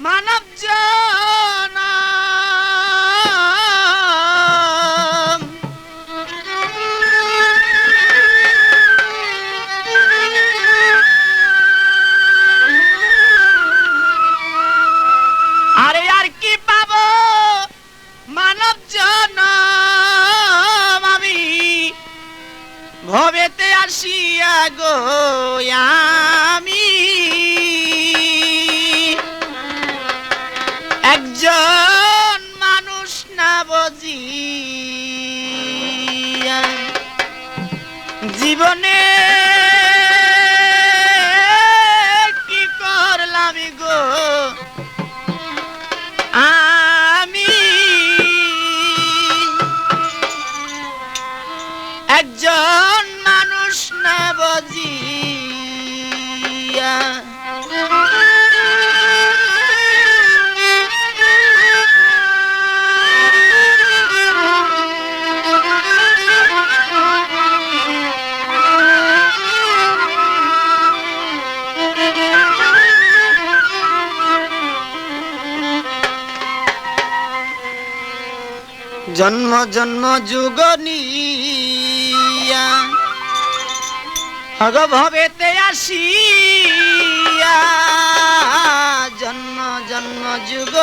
মানব আরে আর কি ভবেতে আসিয়া গো আমি। জীবনে জন্ম জন্ম যুগ নিয়া। হগ ভবেতে আসিয়া। জন্ম জন্ম যুগ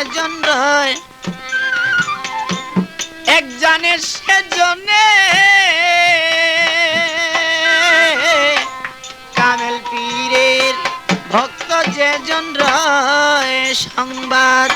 ভক্ত যে জন রয় এক জানে সেজনে কামেল পীরের ভক্ত যেজন রয় সংবাদ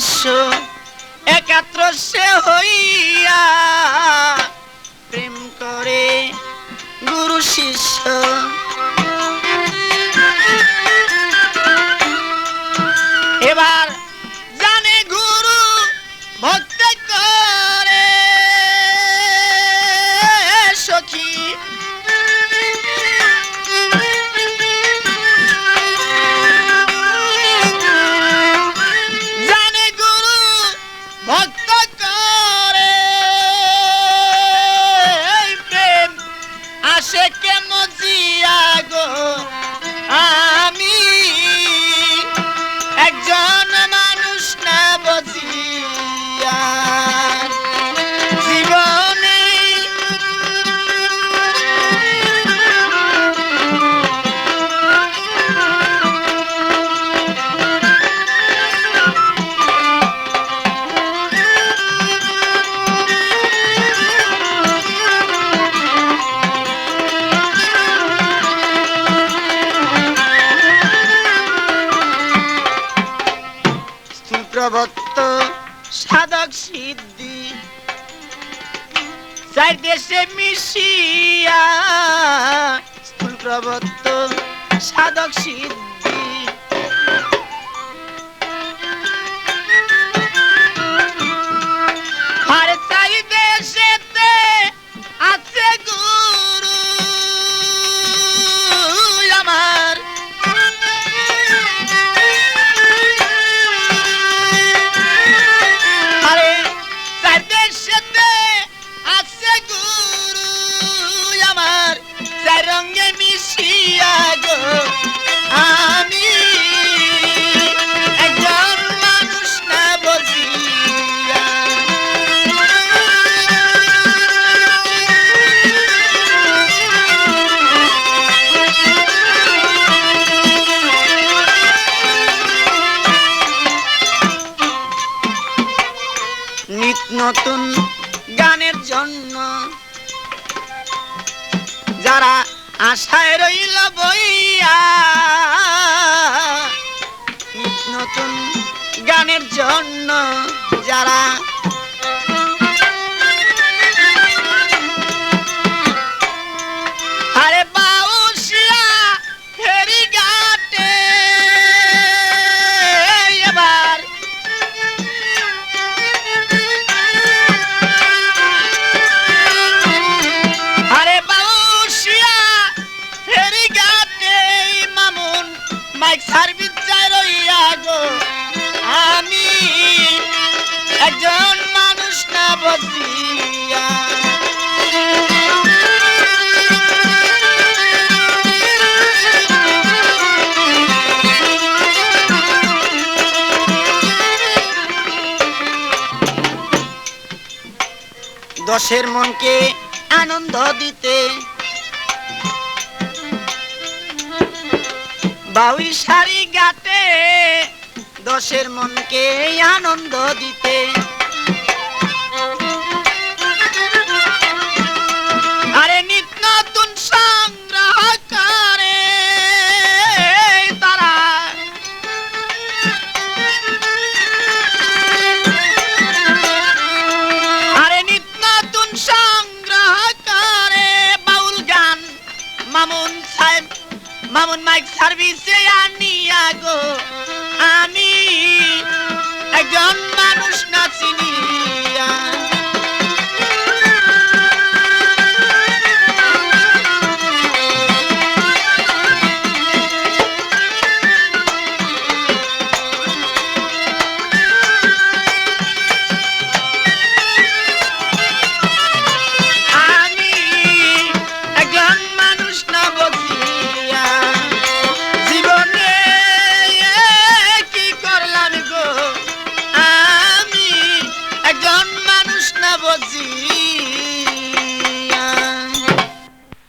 শিষ্য একাত্র সে হইয়া প্রেম করে গুরু শিষ্য। প্রবত্ত সাধক সিদ্ধি চার দেশে মিশিয়া প্রবত্ত সাধক সিদ্ধি। নতুন গানের জন্য। যারা আশায় রইল বইয়া নতুন গানের জন্য যারা একজন মানুষ না বসিয়া দশের মনকে আনন্দ দিতে। বাউই শাড়ি গাতে দশের মনকে আনন্দ দিতে। আরে নিত্য নতুন সংগ্রহ করে তারা আরে নিত্য নতুন সংগ্রহ করে বাউল গান। মামুন সাহেব, মামুন মাইক সার্ভিসে আনিয়া গো। মানুষ না চিনি।